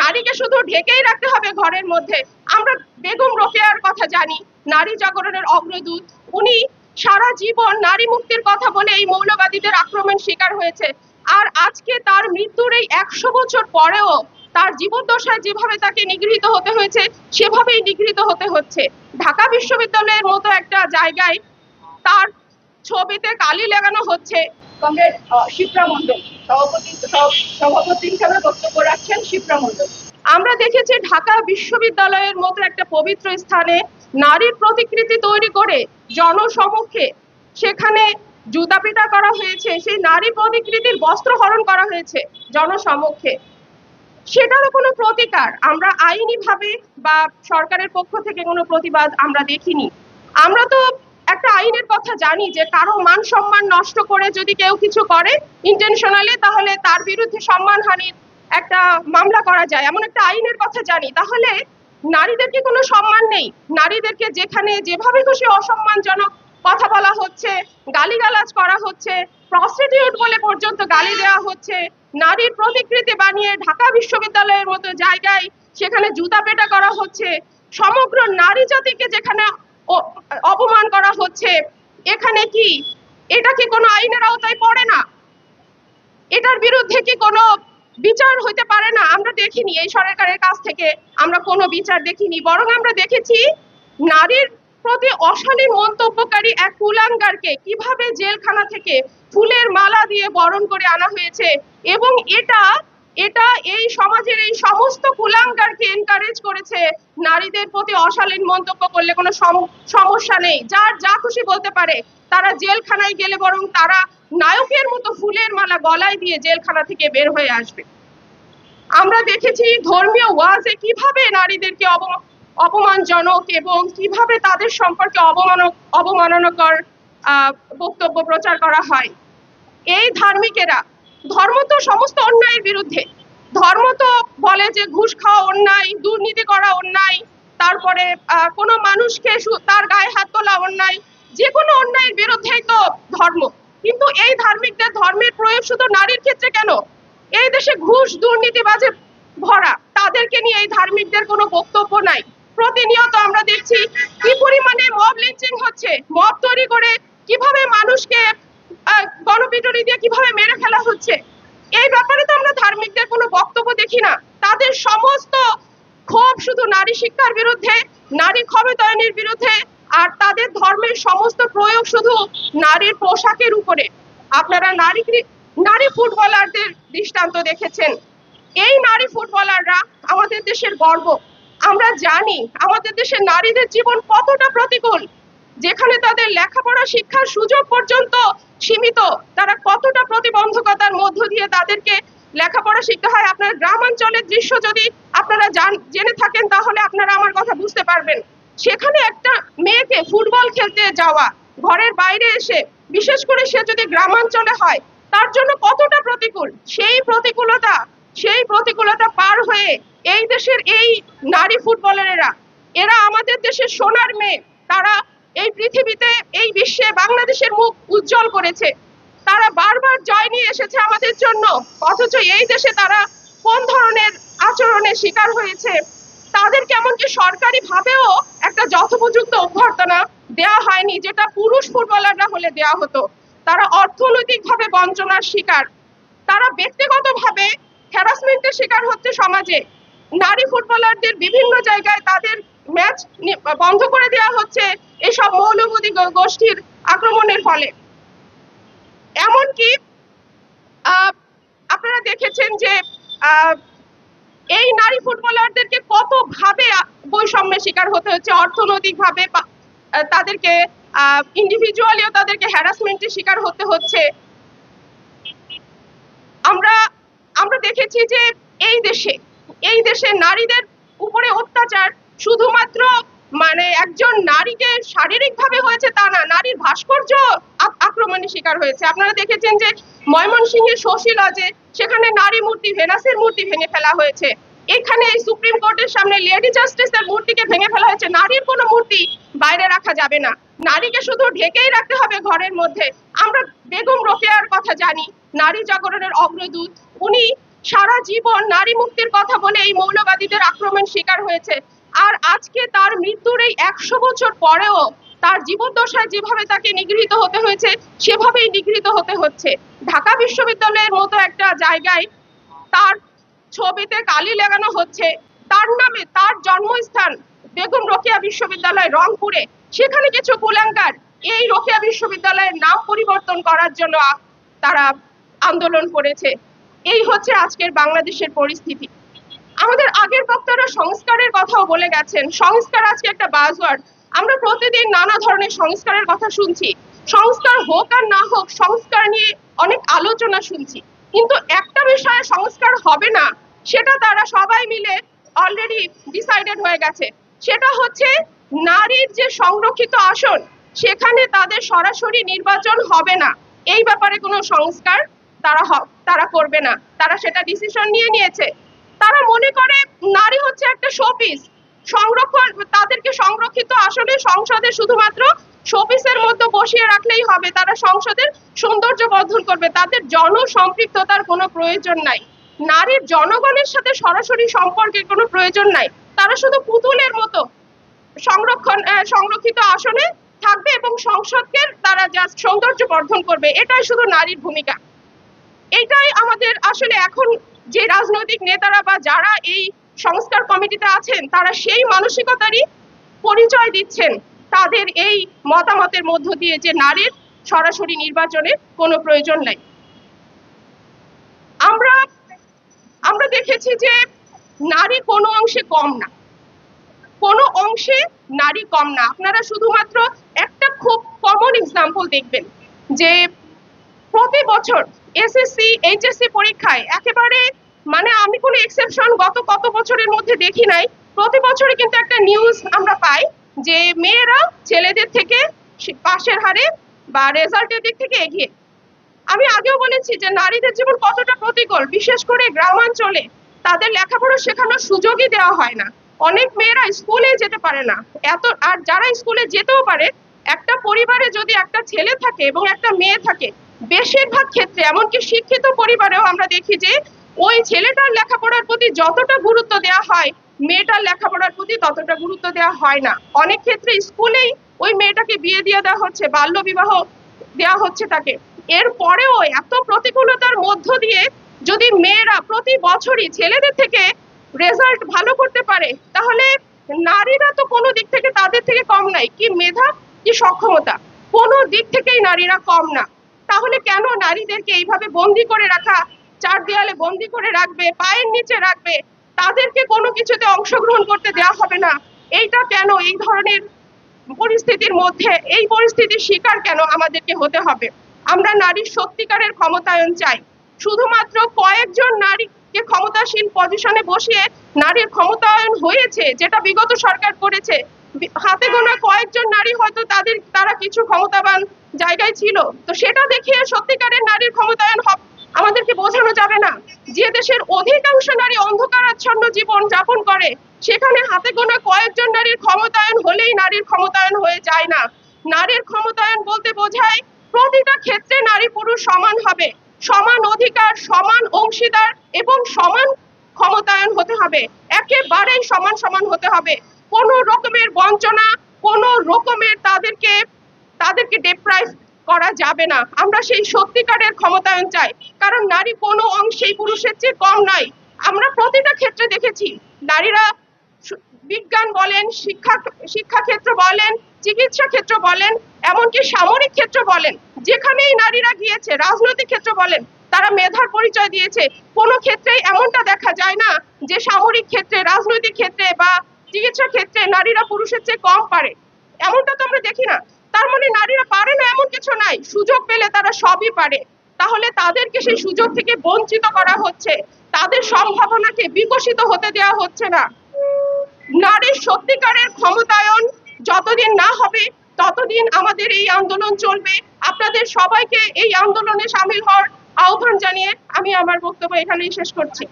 নারীকে শুধু ঢেকেই রাখতে হবে ঘরের মধ্যে। আমরা বেগম রোকেয়ার কথা জানি, নারী জাগরণের অগ্রদূত। উনি সারা জীবন নারী মুক্তির কথা বলে এই মৌলবাদীদের আক্রমণ শিকার হয়েছে। আর আজকে তার মৃত্যুর এই একশো বছর পরেও তার জীবদ্দশায় যেভাবে তাকে নিগৃহীত হতে হয়েছে, সেভাবেই নিগৃহীত হতে হচ্ছে। ঢাকা বিশ্ববিদ্যালয়ের মতো একটা জায়গায় তার ছবিতে কালি লাগানো হচ্ছে। কমরেড শিপ্রা মণ্ডল। সভাপতি সভাপতি হিসাবে বক্তব্য রাখছেন শিপ্রা মণ্ডল। আমরা দেখেছি ঢাকা বিশ্ববিদ্যালয়ের মতো একটা পবিত্র স্থানে নারীর প্রতিকৃতি তৈরি করে জনসমক্ষে সেখানে জুতা পিটা করা হয়েছে। সেই নারী প্রতিকৃতির বস্ত্র হরণ করা হয়েছে জনসমক্ষে। সেটারও কোনো প্রতিকার আমরা আইনিভাবে বা সরকারের পক্ষ থেকে কোনো প্রতিবাদ আমরা দেখিনি। আমরা তো একটা আইনের কথা জানি যে কারও মান সম্মান নষ্ট করে যদি কেউ কিছু করে ইন্টেনশনালি তাহলে তার বিরুদ্ধে সম্মানহানির একটা মামলা করা যায়। এমন একটা আইনের কথা জানি। তাহলে নারীদেরকে কোনো সম্মান নেই? নারীদেরকে যেখানে যেভাবে খুশি অসম্মানজনক কথা বলা হচ্ছে, গালিগালাজ করা হচ্ছে প্রস্টিটিউট বলে পর্যন্ত গালি দেওয়া হচ্ছে, নারীর প্রতিকৃতি বানিয়ে ঢাকা বিশ্ববিদ্যালয়ের মতো জায়গায় সেখানে জুতা পেটা করা হচ্ছে, সমগ্র নারী জাতিকে যেখানে অপমান করা হচ্ছে। এখানে কি? এটা কি কোনো আইনের আওতায় পড়ে না? এটার বিরুদ্ধে কি কোনো বিচার হইতে পারে না? আমরা দেখিনি এই সরকারের কাছ থেকে। আমরা কোনো বিচার দেখিনি। বরং আমরা দেখেছি নারীর প্রতি অশালীন মন্তব্যকারী এক কুলাঙ্গারকে কীভাবে জেলখানা থেকে ফুলের মালা দিয়ে বরণ করে আনা হয়েছে। এবং এটা এটা এই সমাজের এই সমস্ত কুলাঙ্গারকে এনকারেজ করেছে নারীদের প্রতি অশালীন মন্তব্য করলে কোনো সম- সমস্যা নেই। যার যা খুশি বলতে পারে, তারা জেলখানায় গেলে বরং তারা নায়কের মতো ফুলের মালা গলায় দিয়ে জেলখানা থেকে বের হয়ে আসবে। আমরা দেখেছি ধর্মীয় ওয়াজে কীভাবে নারীদেরকে অপমানজনক এবং কীভাবে তাদের সম্পর্কে অবমানক, অবমাননাকর বক্তব্য প্রচার করা হয়। এই ধার্মিকেরা ধর্ম তো সমস্ত অন্যায়ের বিরুদ্ধে। ধর্ম তো বলে যে ঘুষ খাওয়া অন্যায়, দুর্নীতি করা অন্যায়, তারপরে কোনো মানুষকে তার গায়ে হাত তোলা অন্যায় যে কোনো অন্যায়ের বিরুদ্ধেই তো ধর্ম। কিন্তু এই ধার্মিকদের ধর্মের প্রয়োগ শুধু নারীর ক্ষেত্রে কেন? এই দেশে ঘুষ দুর্নীতিবাজে ভরা। তাদেরকে নিয়ে এই ধার্মিকদের কোনো বক্তব্য নাই। প্রতিনিয়ত আমরা দেখছি কি পরিমাণে মব লিঞ্চিং হচ্ছে। মব তৈরি করে কীভাবে মানুষকে গণপিটুনি দিয়ে কীভাবে মেরে ফেলা হচ্ছে? এই ব্যাপারে তো আমরা ধার্মিকদের কোনো বক্তব্য দেখি না। তাদের সমস্ত ক্ষোভ শুধু নারী শিক্ষার বিরুদ্ধে, নারী ক্ষমতায়নের বিরুদ্ধে, আর তাদের ধর্মের সমস্ত প্রয়োগ শুধু নারীর পোশাকের উপরে। আপনারা নারী নারী ফুটবলারদের দৃষ্টান্ত দেখেছেন। এই নারী ফুটবলাররা আমাদের দেশের গর্ব। আমরা জানি আমাদের দেশের নারীদের জীবন কতটা প্রতিকূল। যেখানে তাদের লেখাপড়া শিক্ষার সুযোগ পর্যন্ত সীমিত, তারা কতটা প্রতিবন্ধকতার মধ্য দিয়ে তাদেরকে লেখাপড়া শিখতে হয়? আপনার গ্রামাঞ্চলের দৃশ্য যদি আপনারা জান থাকেন, তাহলে আপনারা আমার কথা বুঝতে পারবেন। সেখানে একটা মেয়েকে ফুটবল খেলতে যাওয়া, ঘরের বাইরে এসে, বিশেষ করে সে যদি গ্রামাঞ্চলে হয়, তার জন্য কতটা প্রতিকূল? সেই প্রতিকূলতা সেই প্রতিকূলতা পার হয়ে এই দেশের এই নারী ফুটবলারেরা, এরা আমাদের দেশের সোনার মেয়ে, তারা এই পৃথিবীতে, এই বিশ্বে বাংলাদেশের মুখ উজ্জ্বল করেছে। তারা বারবার জয় নিয়ে এসেছে আমাদের জন্য, অথচ এই দেশে তারা কোন ধরনের আচরণের শিকার হয়েছে? তাদেরকে এমনকি সরকারি ভাবেও একটা যথোপযুক্ত অভ্যর্থনা দেওয়া হয়নি, যেটা পুরুষ ফুটবলাররা হলে দেওয়া হতো? তারা অর্থনৈতিকভাবে বঞ্চনার শিকার। তারা ব্যক্তিগতভাবে হ্যারাসমেন্টের শিকার হচ্ছে সমাজে। নারী ফুটবলারদের বিভিন্ন জায়গায় তাদের ম্যাচ বন্ধ করে দেওয়া হচ্ছে এসব মৌলবাদী গোষ্ঠীর আক্রমণের ফলে। এমনকি আপনারা দেখেছেন যে এই নারী ফুটবলারদেরকে কত ভাবে বৈষম্যের শিকার হতে হচ্ছে, অর্থনৈতিকভাবে তাদেরকে ইন্ডিভিজুয়ালিও তাদেরকে হ্যারাসমেন্টের শিকার হতে হচ্ছে। আমরা আমরা দেখেছি যে, এই দেশে এই দেশে নারীদের উপরে অত্যাচার শুধুমাত্র মানে একজন নারীকে শারীরিকভাবে হয়েছে তা না, নারীর ভাস্কর্য আক্রমণের শিকার হয়েছে। আপনারা দেখেছেন যে ময়মনসিংহের শশী লজে সেখানে নারী মূর্তি, ভেনাসের মূর্তি ভেঙে ফেলা হয়েছে। এখানে এই সুপ্রিম কোর্টের সামনে লেডি জাস্টিসের মূর্তিকে ভেঙে ফেলা হয়েছে। নারীর কোনো মূর্তি বাইরে রাখা যাবে না। নারীকে শুধু ঢেকেই রাখতে হবে ঘরের মধ্যে। আমরা বেগম রোকেয়ার কথা জানি, নারী জাগরণের অগ্রদূত। উনি সারা জীবন নারী মুক্তির কথা বলে এই মৌলবাদীদের আক্রমণ শিকার হয়েছে। আর আজকে তার মৃত্যুর এই একশো বছর পরেও তার জীবদ্দশায় যেভাবে তাকে নিগৃহীত হতে হয়েছে, সেভাবেই নিগৃহীত হতে হচ্ছে। ঢাকা বিশ্ববিদ্যালয়ের মতো একটা জায়গায় তার ছবিতে কালি লাগানো হচ্ছে। তার নামে তার জন্মস্থান বেগম রোকেয়া বিশ্ববিদ্যালয় রংপুরে। সেখানে কিছু কুলাঙ্কার এই রোকেয়া বিশ্ববিদ্যালয়ের নাম পরিবর্তন করার জন্য তারা আন্দোলন করেছে। এই হচ্ছে আজকের বাংলাদেশের পরিস্থিতি। আমাদের আগের বক্তারা সংস্কারের কথাও বলে গেছেন, সংস্কার আজকে একটা বাজওয়ার্ড আমরা প্রতিদিন নানা ধরনের সংস্কারের কথা শুনছি। সংস্কার হোক আর না হোক, সংস্কার নিয়ে অনেক আলোচনা শুনছি। কিন্তু একটা বিষয়ে সংস্কার হবে না, সেটা তারা সবাই মিলে অলরেডি ডিসাইডেড হয়ে গেছে। সেটা হচ্ছে নারীর যে সংরক্ষিত আসন, সেখানে তাদের সরাসরি নির্বাচন হবে না। এই ব্যাপারে কোনো সংস্কার তারা তারা করবে না। তারা সেটা ডিসিশন নিয়ে নিয়েছে। তারা মনে করে নারী হচ্ছে একটা শোপিস। সংরক্ষণ, তাদেরকে সংরক্ষিত আসলে সংসদে শুধুমাত্র শোপিসের মধ্যে বসিয়ে রাখলেই হবে। তারা সংসদের সৌন্দর্য বর্ধন করবে। তাদের জনসম্পৃক্ততার কোনো প্রয়োজন নাই। নারীর জনগণের সাথে সরাসরি সম্পর্কের কোনো প্রয়োজন নাই। তারা শুধু পুতুলের মতো সংরক্ষণ সংরক্ষিত আসনে থাকবে এবং সংসদকে তারা জাস্ট সৌন্দর্য বর্ধন করবে। এটাই শুধু নারীর ভূমিকা। এটাই আমাদের আসলে এখন যে রাজনৈতিক নেতারা বা যারা এই সংস্কার কমিটিতে আছেন, তারা সেই মানসিকতারই পরিচয় দিচ্ছেন তাদের এই মতামতের মধ্য দিয়ে যে নারীর সরাসরি নির্বাচনের কোনো প্রয়োজন নাই। আমরা আমরা দেখেছি যে নারী কোনো অংশে কম না। কোনো অংশে নারী কম না। আপনারা শুধুমাত্র একটা খুব কমন এক্সাম্পল দেখবেন যে প্রতি বছর এসএসসি এইচএসসি পরীক্ষায় একেবারে মানে আমি কোনো এক্সেপশন গত কত বছরের মধ্যে দেখি নাই। প্রতি বছরে কিন্তু একটা নিউজ আমরা পাই যে মেয়েরা ছেলেদের থেকে পাশের হারে বা রেজাল্টের দিক থেকে এগিয়ে। আমি আগেও বলেছি যে নারীদের জীবন কতটা প্রতিকূল, বিশেষ করে গ্রামাঞ্চলে। তাদের লেখাপড়া শেখানোর সুযোগই দেওয়া হয় না। অনেক মেয়েরা স্কুলে যেতে পারে না। এত, আর যারা স্কুলে যেতেও পারে, একটা পরিবারে যদি একটা ছেলে থাকে এবং একটা মেয়ে থাকে বেশিরভাগ ক্ষেত্রে, এমনকি শিক্ষিত পরিবারেও আমরা দেখি যে, ওই ছেলেটার লেখাপড়ার প্রতি যতটা গুরুত্ব দেওয়া হয়, মেয়েটার লেখাপড়ার প্রতি ততটা গুরুত্ব দেওয়া হয় না। অনেক ক্ষেত্রে স্কুলেই ওই মেয়েটাকে বিয়ে দিয়ে দেওয়া হচ্ছে, বাল্য বিবাহ দেওয়া হচ্ছে তাকে। এর পরেও এত প্রতিকূলতার মধ্য দিয়ে যদি মেয়েরা প্রতি বছরই ছেলেদের থেকে রেজাল্ট ভালো করতে পারে, তাহলে নারীরা তো কোনো দিক থেকে তাদের থেকে কম নাই। কি মেধা, কি সক্ষমতা। কোনো দিক থেকেই নারীরা কম না। তাহলে কেন নারীদেরকে এইভাবে বন্দি করে রাখা, চার দেয়ালে বন্দি করে রাখবে, পায়ের নিচে রাখবে? তাদেরকে কোনো কিছুতে অংশগ্রহণ করতে দেওয়া হবে না। এইটা কেন? এই ধরনের পরিস্থিতির মধ্যে, এই পরিস্থিতির শিকার কেন আমাদেরকে হতে হবে? আমরা নারীর সত্যিকারের ক্ষমতায়ন চাই। শুধুমাত্র কয়েকজন নারীকে ক্ষমতাসীন পজিশনে বসিয়ে নারীর ক্ষমতায়ন হয়েছে, যেটা বিগত সরকার করেছে। হাতে গোনা কয়েকজন নারী হয়তো তাদের, তারা কিছু ক্ষমতাবান জায়গায় ছিল। তো সেটা দেখিয়ে সত্যিকারের নারীর ক্ষমতায়ন আমাদেরকে বোঝানো যাবে না। যে দেশের অধিকাংশ নারী অন্ধকারাচ্ছন্ন জীবন যাপন করে, সেখানে হাতে গোনা কয়েকজন নারীর ক্ষমতায়ন হলেই নারীর ক্ষমতায়ন হয়ে যায় না। নারীর ক্ষমতায়ন বলতে বোঝায় প্রতিটা ক্ষেত্রে নারী পুরুষ সমান হবে। সমান অধিকার, সমান অংশীদার এবং সমান ক্ষমতায়ন হতে হবে। একেবারেই সমান সমান হতে হবে। কোনো রকমের বঞ্চনা, কোনো রকমের তাদেরকে তাদেরকে ডেপ্রাইভ করা যাবে না। আমরা সেই সত্যিকারের ক্ষমতায়ন চাই। কারণ নারী কোনো অংশেই পুরুষের চেয়ে কম নয়। আমরা প্রতিটা ক্ষেত্রে দেখেছি, নারীরা বিজ্ঞান বলেন, শিক্ষা শিক্ষা ক্ষেত্র বলেন, চিকিৎসা ক্ষেত্র বলেন, এমনকি সামরিক ক্ষেত্র বলেন। যেখানেই নারীরা গিয়েছে, রাজনৈতিক ক্ষেত্র বলেন, তারা মেধার পরিচয় দিয়েছে। কোনো ক্ষেত্রেই এমনটা দেখা যায় না যে সামরিক ক্ষেত্রে, রাজনৈতিক ক্ষেত্রে বা চিকিৎসা ক্ষেত্রে নারীরা পুরুষের চেয়ে কম পারে। এমনটা তো আমরা দেখি না। তার মানে নারীরা পারে না এমন কিছু নাই। সুযোগ পেলে তারা সবই পারে। তাহলে তাদেরকে সেই সুযোগ থেকে বঞ্চিত করা হচ্ছে। তাদের সম্ভাবনাকে বিকশিত হতে দেওয়া হচ্ছে না। নারীর সত্যিকারের ক্ষমতায়ন যতদিন না হবে, ততদিন আমাদের এই আন্দোলন চলবে। আপনাদের সবাইকে এই আন্দোলনে সামিল হওয়ার আহ্বান জানিয়ে আমি আমার বক্তব্য এখানেই শেষ করছি।